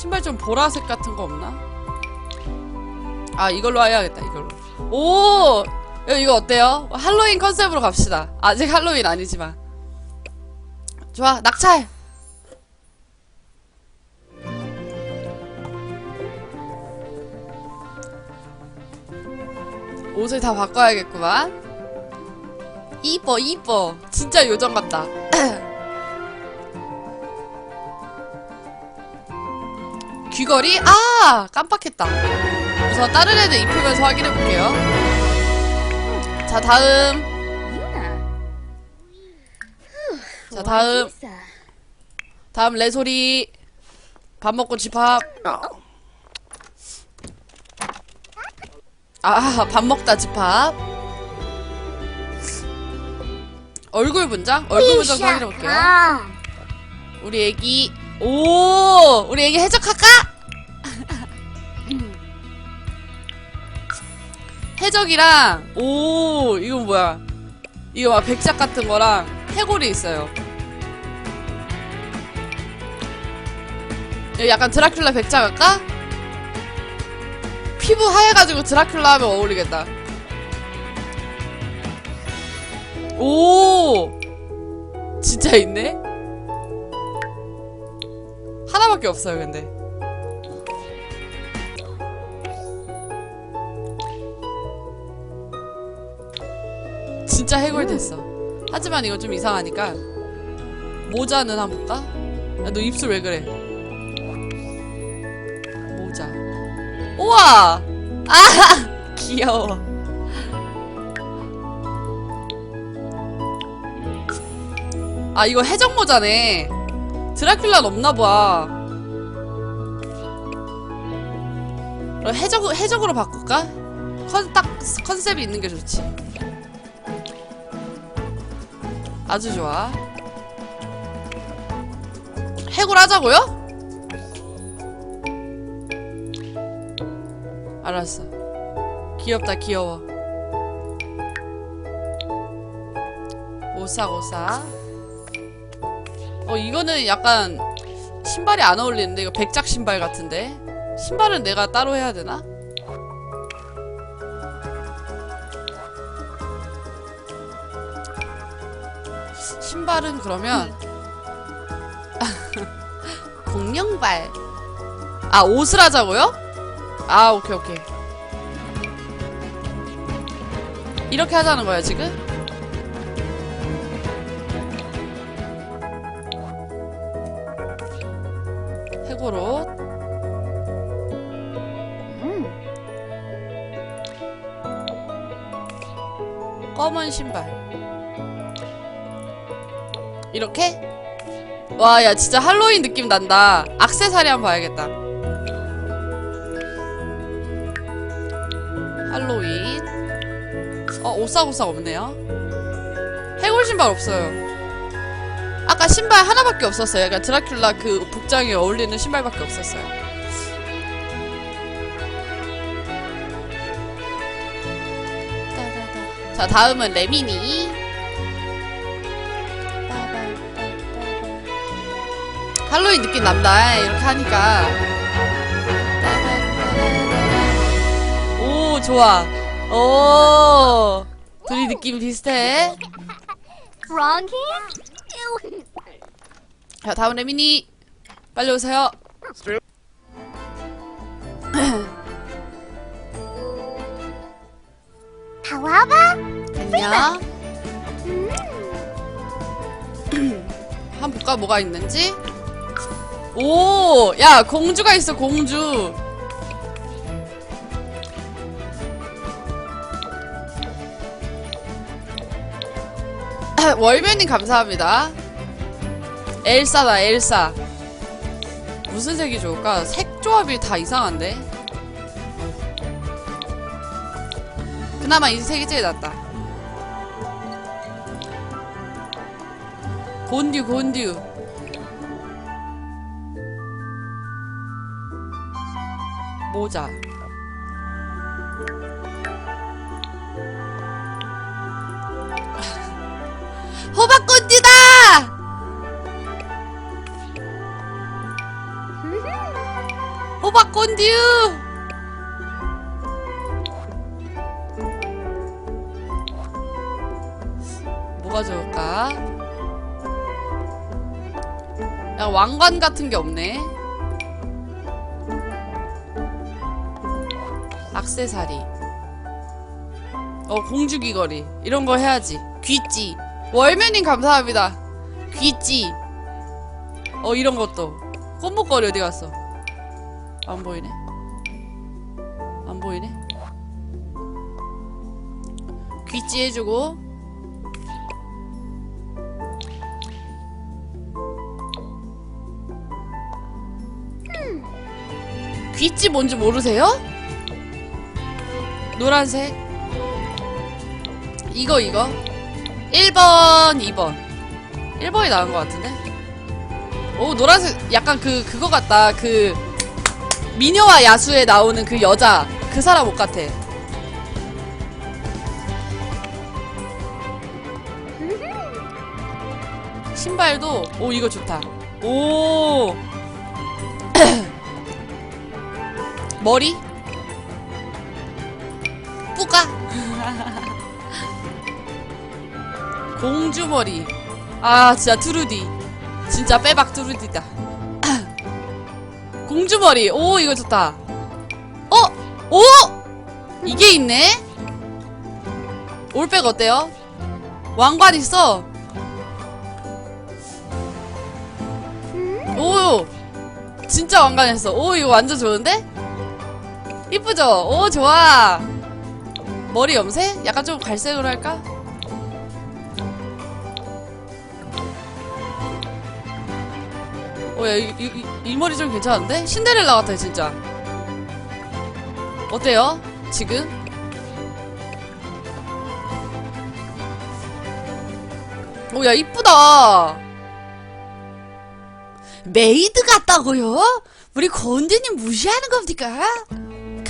신발 좀 보라색 같은 거 없나? 아 이걸로 해야겠다 이걸로. 오! 야, 이거 어때요? 할로윈 컨셉으로 갑시다. 아직 할로윈 아니지만. 좋아 낙찰! 옷을 다 바꿔야겠구만. 이뻐 이뻐. 진짜 요정 같다 귀걸이? 아 깜빡했다. 우선 다른 애들 입히면서 확인해볼게요. 자 다음. 자 다음. 다음 레소리. 밥 먹고 집합 아 밥 먹다 집합 얼굴 분장? 얼굴 분장 확인해볼게요. 우리 애기 오 우리 애기 해적할까? 해적이랑 오 이건 뭐야 이거 막 백작 같은 거랑 해골이 있어요 약간 드라큘라 백작 할까? 피부 하얘가지고 드라큘라 하면 어울리겠다 오 진짜 있네 하나밖에 없어요, 근데. 진짜 해골 됐어. 하지만 이거 좀 이상하니까 모자는 한번 볼까? 야, 너 입술 왜 그래? 모자. 우와! 아! 귀여워. 아, 이거 해적 모자네. 드라큘라는 없나봐. 해적, 해적으로 바꿀까? 컨, 딱 컨셉이 있는 게 좋지. 아주 좋아. 해골 하자고요? 알았어. 귀엽다, 귀여워. 오싹오싹. 어 이거는 약간 신발이 안 어울리는데 이거 백작 신발 같은데 신발은 내가 따로 해야 되나? 신발은 그러면 공룡발 아 옷을 하자고요? 아 오케이 오케이 이렇게 하자는 거야 지금? 검은 신발 이렇게? 와 야 진짜 할로윈 느낌 난다 악세사리 한번 봐야겠다 할로윈 어 오싹오싹 없네요 해골 신발 없어요 아까 신발 하나밖에 없었어요. 약간 드라큘라 그 복장에 어울리는 신발밖에 없었어요. 자, 다음은 레미니. 할로윈 느낌 난다. 이렇게 하니까. 오, 좋아. 오, 둘이 느낌 비슷해. Wrong hand? Ew. 자, 다음 레미니. 빨리 오세요. Palava? 안녕. 한번 볼까 뭐가 있는지. 오, 야 공주가 있어 공주. 월면님 감사합니다. 엘사다 엘사. 무슨 색이 좋을까? 색 조합이 다 이상한데. 그나마 이 색이 제일 낫다. 곤듀 곤듀 모자 호박곤듀다 호박 꼰듀! 야, 왕관 같은 게 없네. 악세사리. 어, 공주 귀걸이. 이런 거 해야지. 귀찌. 월면님 감사합니다. 귀찌. 어, 이런 것도. 꽃목걸이 어디 갔어? 안 보이네. 안 보이네. 귀찌 해주고. 귀찌 뭔지 모르세요? 노란색. 이거, 이거. 1번, 2번. 1번이 나은 것 같은데? 오, 노란색, 약간 그, 그거 같다. 그, 미녀와 야수에 나오는 그 여자. 그 사람 옷 같아. 신발도, 오, 이거 좋다. 오. 머리? 뿌까? 공주머리. 아, 진짜 트루디. 진짜 빼박 트루디다. 공주머리. 오, 이거 좋다. 어? 오! 이게 있네? 올백 어때요? 왕관 있어. 오! 진짜 왕관 있어. 오, 이거 완전 좋은데? 이쁘죠? 오, 좋아. 머리 염색? 약간 좀 갈색으로 할까? 어, 야, 이, 이, 이- 이 머리 좀 괜찮은데? 신데렐라 같아, 진짜. 어때요? 지금? 오, 야, 이쁘다. 메이드 같다고요? 우리 건드님 무시하는 겁니까?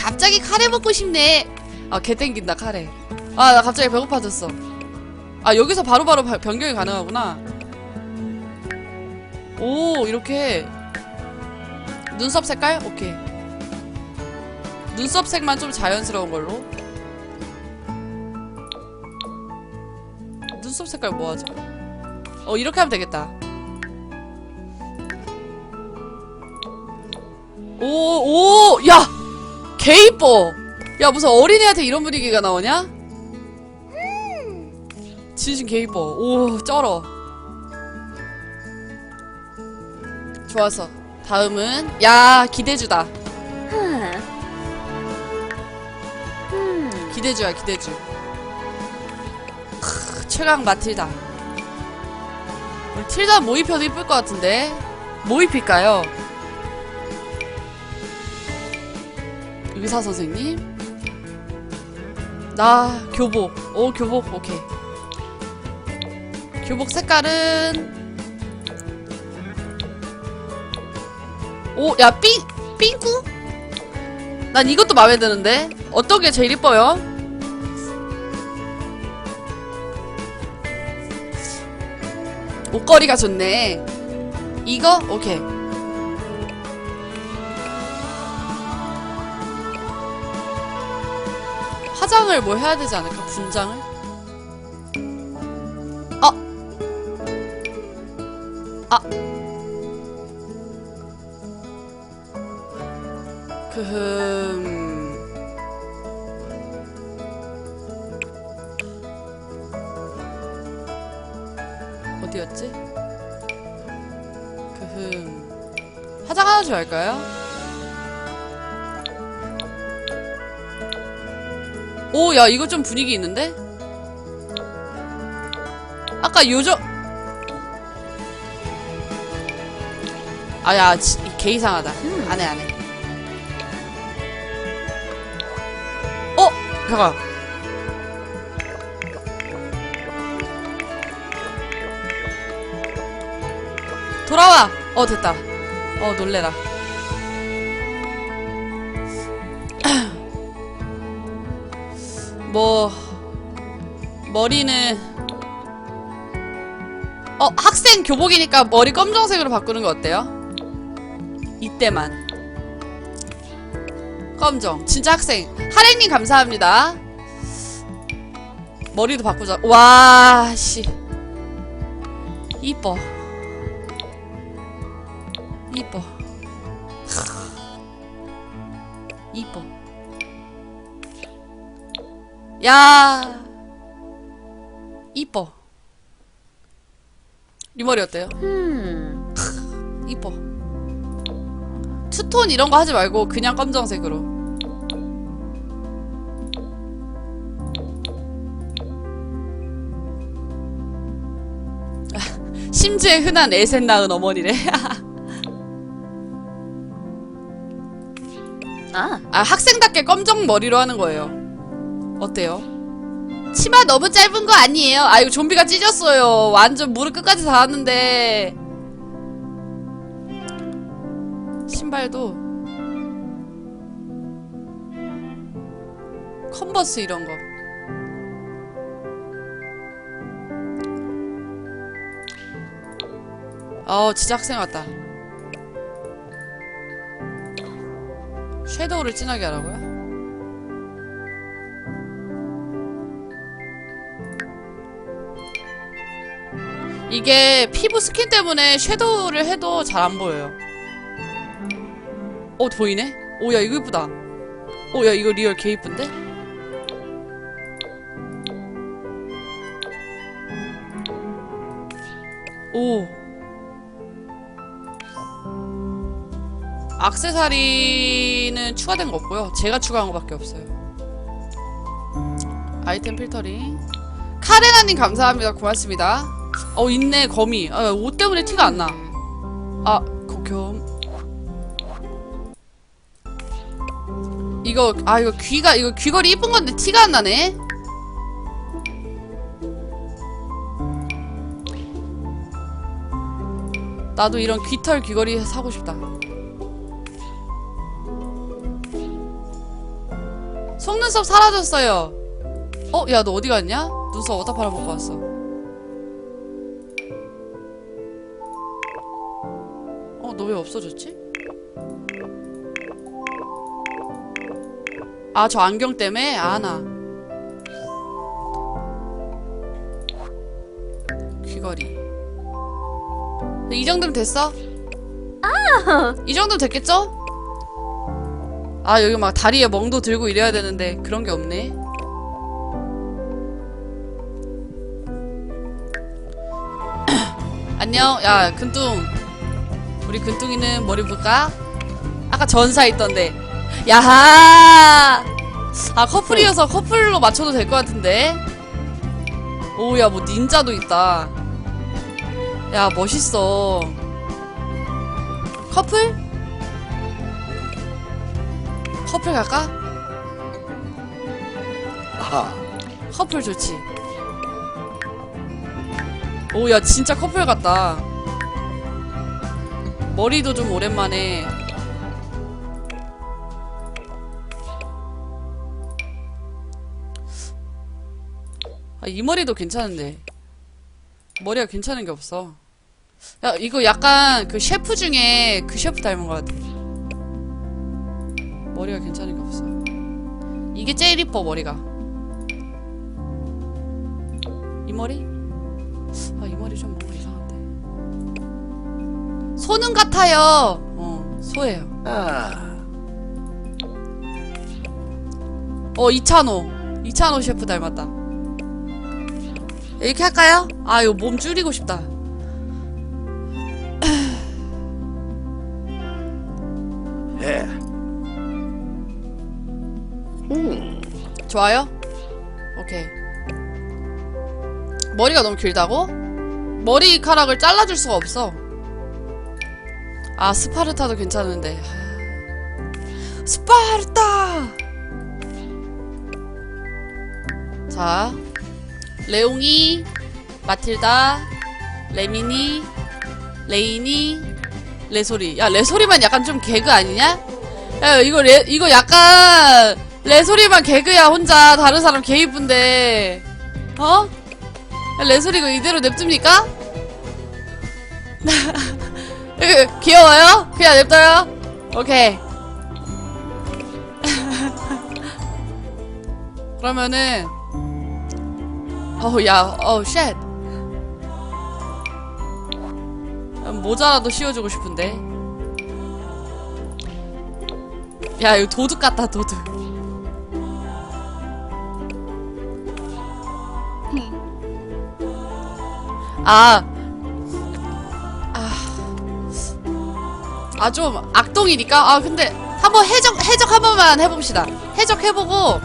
갑자기 카레 먹고 싶네. 아, 개 땡긴다, 카레. 아, 나 갑자기 배고파졌어. 아, 여기서 바로바로 바- 변경이 가능하구나. 오, 이렇게. 눈썹 색깔? 오케이. 눈썹 색만 좀 자연스러운 걸로. 눈썹 색깔 뭐 하죠? 어, 이렇게 하면 되겠다. 오, 오, 야! 개 이뻐! 야, 무슨 어린애한테 이런 분위기가 나오냐? 진심 개 이뻐. 오, 쩔어. 좋았어. 다음은, 야, 기대주다. 기대주야, 기대주. 크, 최강 마틸다. 우리 틸다 뭐 입혀도 이쁠 것 같은데? 뭐 입힐까요? 의사 선생님? 나 교복. 오 교복 오케이. 교복 색깔은 오야 삥 삥꾸? 난 이것도 마음에 드는데 어떤 게 제일 이뻐요? 옷걸이가 좋네. 이거 오케이. 화장을 뭐 해야 되지 않을까? 분장을? 어! 아! 그흠... 어디였지? 그흠... 화장 하나 좀 할까요? 오, 야, 이거 좀 분위기 있는데? 아까 요정. 아, 야, 지, 개 이상하다. 안 해, 안 해. 어? 잠깐. 돌아와! 어, 됐다. 어, 놀래라. 뭐 머리는 어 학생 교복이니까 머리 검정색으로 바꾸는 거 어때요? 이때만 검정. 진짜 학생. 하랭님 감사합니다. 머리도 바꾸자. 와, 씨. 이뻐. 이뻐. 이뻐. 야. 이뻐. 이 머리 어때요? 이뻐. 투톤 이런 거 하지 말고 그냥 검정색으로. 심지에 흔한 애셋 낳은 어머니래. 아. 아, 학생답게 검정 머리로 하는 거예요. 어때요? 치마 너무 짧은 거 아니에요? 아, 이거 좀비가 찢었어요. 완전 무릎 끝까지 닿았는데. 신발도. 컨버스 이런 거. 어, 진짜 학생 같다. 섀도우를 진하게 하라고요? 이게 피부 스킨 때문에 섀도우를 해도 잘 안 보여요. 어, 보이네? 오, 야, 이거 이쁘다. 오, 야, 이거 리얼 개 이쁜데? 오. 악세사리는 추가된 거 없고요. 제가 추가한 거 밖에 없어요. 아이템 필터링. 카레나님 감사합니다. 고맙습니다. 어 있네 거미. 아, 옷 때문에 티가 안 나. 아 고겸. 이거 아 이거 귀가 이거 귀걸이 이쁜 건데 티가 안 나네. 나도 이런 귀털 귀걸이 사고 싶다. 속눈썹 사라졌어요. 어, 야, 너 어디 갔냐? 눈썹 어디다 팔아먹고 왔어? 왜 없어졌지? 아, 저 안경 때문에? 아, 나. 귀걸이. 이 정도면 됐어? 이 정도면 됐겠죠? 아 여기 막 다리에 멍도 들고 이래야 되는데 그런 게 없네. 안녕, 야 근뚱. 우리 근뚱이는 머리 볼까? 아까 전사 있던데. 야하. 아 커플이어서 커플로 맞춰도 될 것 같은데. 오야 뭐 닌자도 있다. 야 멋있어. 커플? 커플 갈까? 아하. 커플 좋지. 오, 야, 진짜 커플 같다. 머리도 좀 오랜만에. 아, 이 머리도 괜찮은데. 머리가 괜찮은 게 없어. 야, 이거 약간 그 셰프 중에 그 셰프 닮은 것 같아. 머리가 괜찮은 게 없어. 이게 제일 이뻐, 머리가. 이 머리? 아, 이 머리 좀 이상한데. 소는 같아요. 어, 소예요. 아. 어, 이찬호. 이찬호 셰프 닮았다. 이렇게 할까요? 아, 이거 몸 줄이고 싶다. 예. 음. 좋아요? 오케이. 머리가 너무 길다고? 머리카락을 잘라줄 수가 없어. 아, 스파르타도 괜찮은데. 하... 스파르타! 자, 레옹이, 마틸다, 레미니, 레이니, 레소리. 야, 레소리만 약간 좀 개그 아니냐? 야, 이거 레, 이거 약간, 레소리만 개그야, 혼자. 다른 사람 개 이쁜데. 어? 야, 레소리 이거 이대로 냅둡니까? 이거 귀여워요? 그냥 냅둬요? 오케이. 그러면은 어우 야 어우 쉣 모자라도 씌워주고 싶은데 야 이거 도둑 같다 도둑 아. 아, 좀 악동이니까? 아, 근데 한번 해적, 해적 한 번만 해봅시다. 해적 해보고,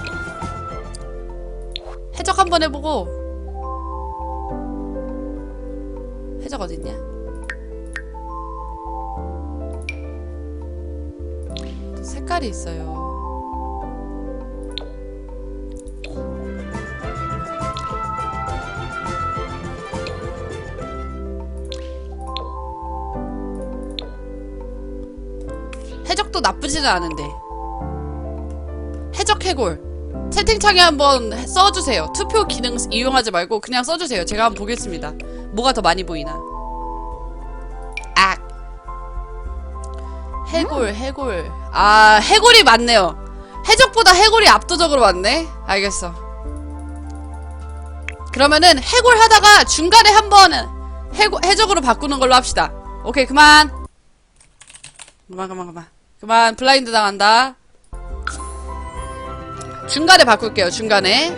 해적 한 번 해보고, 해적 어딨냐? 색깔이 있어요. 나쁘지는 않은데. 해적 해골. 채팅창에 한번 해- 써주세요. 투표 기능 이용하지 말고 그냥 써주세요. 제가 한번 보겠습니다. 뭐가 더 많이 보이나. 악. 해골, 해골. 아, 해골이 많네요. 해적보다 해골이 압도적으로 많네? 알겠어. 그러면은 해골 하다가 중간에 한번 해골, 해적으로 바꾸는 걸로 합시다. 오케이, 그만. 그만 그만 그만 그만 블라인드 당한다. 중간에 바꿀게요 중간에.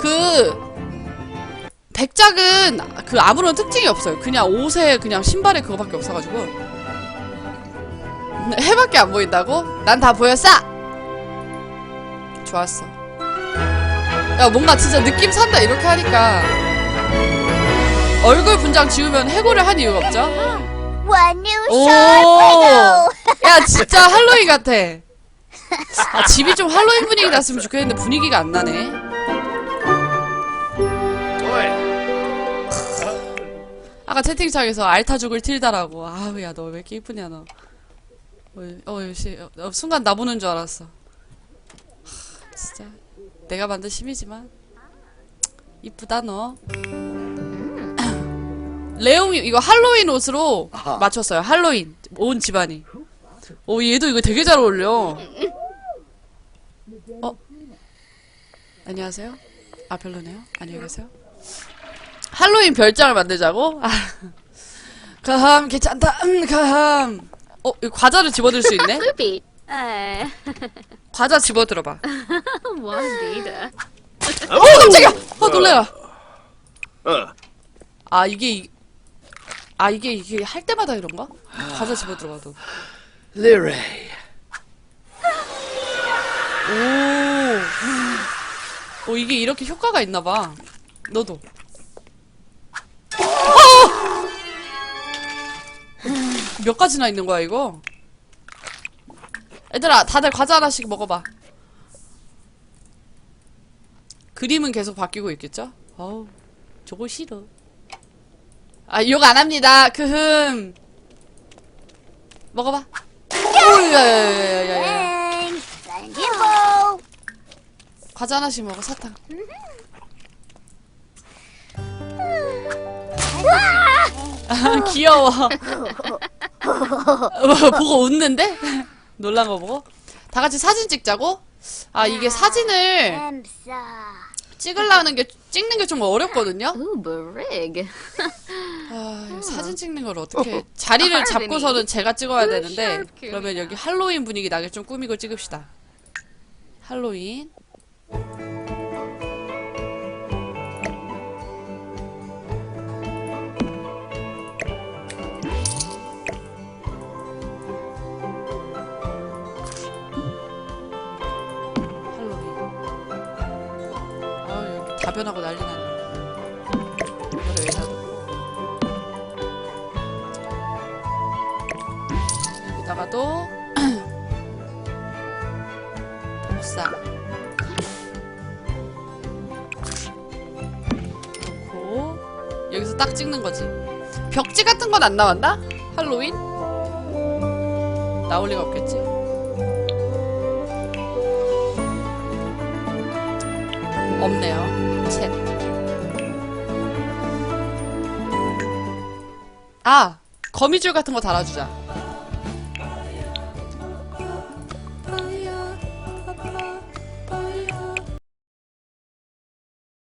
그 백작은 그 아무런 특징이 없어요. 그냥 옷에 그냥 신발에 그거밖에 없어가지고. 해밖에 안 보인다고? 난 다 보였어! 좋았어. 야 뭔가 진짜 느낌 산다 이렇게 하니까. 얼굴 분장 지우면 해고를 한 이유가 없죠? One new 오! short window. 야, 진짜 할로윈 같아. 아, 집이 좀 할로윈 분위기 났으면 좋겠는데 분위기가 안 나네. 아까 채팅창에서 알타죽을 틸다라고. 아우, 야, 너 왜 이렇게 이쁘냐, 너. 어, 어, 씨, 어, 순간 나 보는 줄 알았어. 하, 진짜. 내가 만든 심이지만. 이쁘다, 너. 레옹이, 이거 할로윈 옷으로 아하. 맞췄어요. 할로윈. 온 집안이. 오, 얘도 이거 되게 잘 어울려. 어? 안녕하세요? 아, 별로네요. 안녕히 계세요. 할로윈 별장을 만들자고? 아. 가함, 괜찮다. 음, 가함. 어, 이거 과자를 집어들 수 있네? Uh, 과자 집어들어봐. one indeed. 어, 깜짝이야! 어, 놀래라. 어. 아, 이게, 이- 아, 이게, 이게 할 때마다 이런가? 과자 집어 들어봐도. 리레이. 오. 오, 이게 이렇게 효과가 있나봐. 너도. 어! 몇 가지나 있는 거야, 이거? 얘들아, 다들 과자 하나씩 먹어봐. 그림은 계속 바뀌고 있겠죠? 어우, 저거 싫어. 아, 욕 안 합니다. 크흠. 먹어봐. 오우, 야, 야, 야, 야, 야, 야. Thanks. Thank you. 과자 하나씩 먹어, 사탕. 아, 귀여워. 어, 보고 웃는데? 놀란 거 보고? 다 같이 사진 찍자고? 아, 이게 사진을 I'm. 찍으려는 게, 찍는 게 좀 어렵거든요? Ooh, brig. 아, 사진 찍는 걸 어떻게. 자리를 잡고서는 제가 찍어야 되는데, 그러면 여기 할로윈 분위기 나게 좀 꾸미고 찍읍시다. 할로윈. 아 변하고 난리 나 여기다가도 복사. 놓고 여기서 딱 찍는 거지. 벽지 같은 건 안 나왔나? 할로윈? 나올 리가 없겠지. 없네요. 챗. 아! 거미줄 같은 거 달아주자.